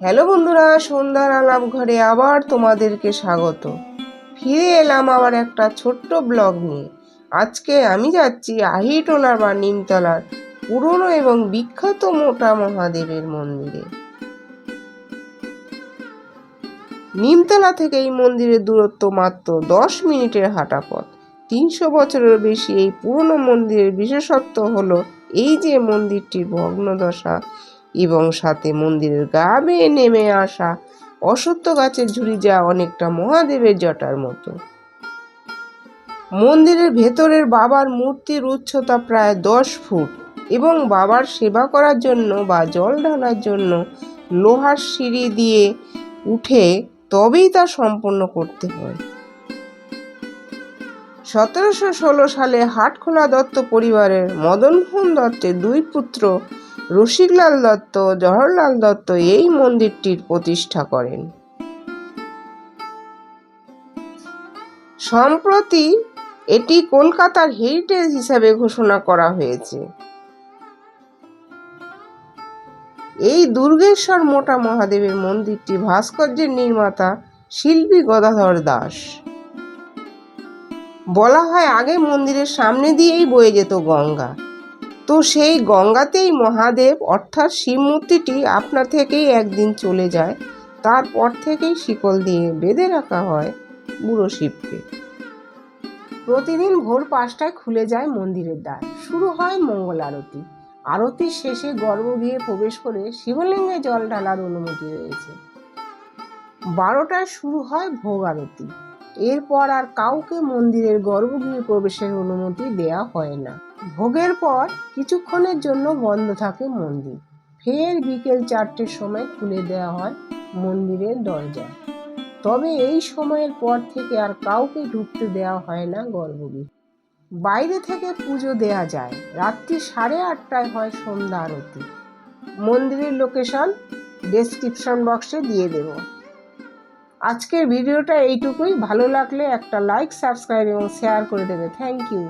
Hello বন্ধুরা, সন্ধ্যার আলাপ ঘরে আবার তোমাদেরকে স্বাগত। ফিরে এলাম আবার একটা ছোট্ট ব্লগ নিয়ে। আজকে আমি যাচ্ছি আহিটোলার বা নিমতলার পুরনো এবং বিখ্যাত মোটা মহাদেবের মন্দিরে। নিমতলা থেকে এই মন্দিরের দূরত্ব মাত্র দশ মিনিটের হাঁটা পথ তিনশো বছরের বেশি এই পুরনো মন্দিরের বিশেষত্ব হলো এই যে মন্দিরটির ভগ্নদশা এবং সাথে মন্দিরের গা বেয়ে নেমে আসা অসত্য গাছের ঝুড়ি যা অনেকটা মহাদেবের জটার মতো। মন্দিরের ভেতরের বাবার মূর্তির উচ্চতা প্রায় দশ ফুট এবং বাবার সেবা করার জন্য বা জল ঢালার জন্য লোহার সিঁড়ি দিয়ে উঠে তবেই তা সম্পন্ন করতে হয়। সতেরোশো ষোলো সালে হাটখোলা দত্ত পরিবারের মদনমোহন দত্তের দুই পুত্র রসিকলাল দত্ত ও জওহরলাল দত্ত এই মন্দিরটির প্রতিষ্ঠা করেন। সম্প্রতি এটি কলকাতার হেরিটেজ হিসাবে ঘোষণা করা হয়েছে। এই দুর্গেশ্বর মোটা মহাদেবের মন্দিরটি ভাস্কর্যের নির্মাতা শিল্পী গদাধর দাস। বলা হয় আগে মন্দিরের সামনে দিয়েই বয়ে যেত গঙ্গা। তো সেই গঙ্গাতেই মহাদেব, অর্থাৎ শিব মূর্তিটি আপনা থেকেই একদিন চলে যায়। তারপর থেকেই শিকল দিয়ে বেঁধে রাখা হয় বুড়ো শিবকে। প্রতিদিন ভোর পাঁচটায় খুলে যায় মন্দিরের দ্বার। শুরু হয় মঙ্গল আরতি। আরতির শেষে গর্ভগৃহে প্রবেশ করে শিবলিঙ্গে জল ঢালার অনুমতি রয়েছে। বারোটায় শুরু হয় ভোগ আরতি। এরপর আর কাউকে মন্দিরের গর্ভগৃহে প্রবেশের অনুমতি দেয়া হয় না। ভোগের পর কিছুক্ষণের জন্য বন্ধ থাকে মন্দির। ফের বিকেল চারটের সময় খুলে দেওয়া হয় মন্দিরের দরজা। তবে এই সময়ের পর থেকে আর কাউকে ঢুকতে দেওয়া হয় না গর্ভগৃহে। বাইরে থেকে পুজো দেয়া যায়। রাত্রি সাড়ে আটটায় হয় সন্ধ্যা আরতি। মন্দিরের লোকেশন ডেসক্রিপশন বক্সে দিয়ে দেব। আজকের ভিডিওটা এইটুকুই। ভালো লাগলে একটা লাইক সাবস্ক্রাইব এবং শেয়ার করে দেবে। Thank you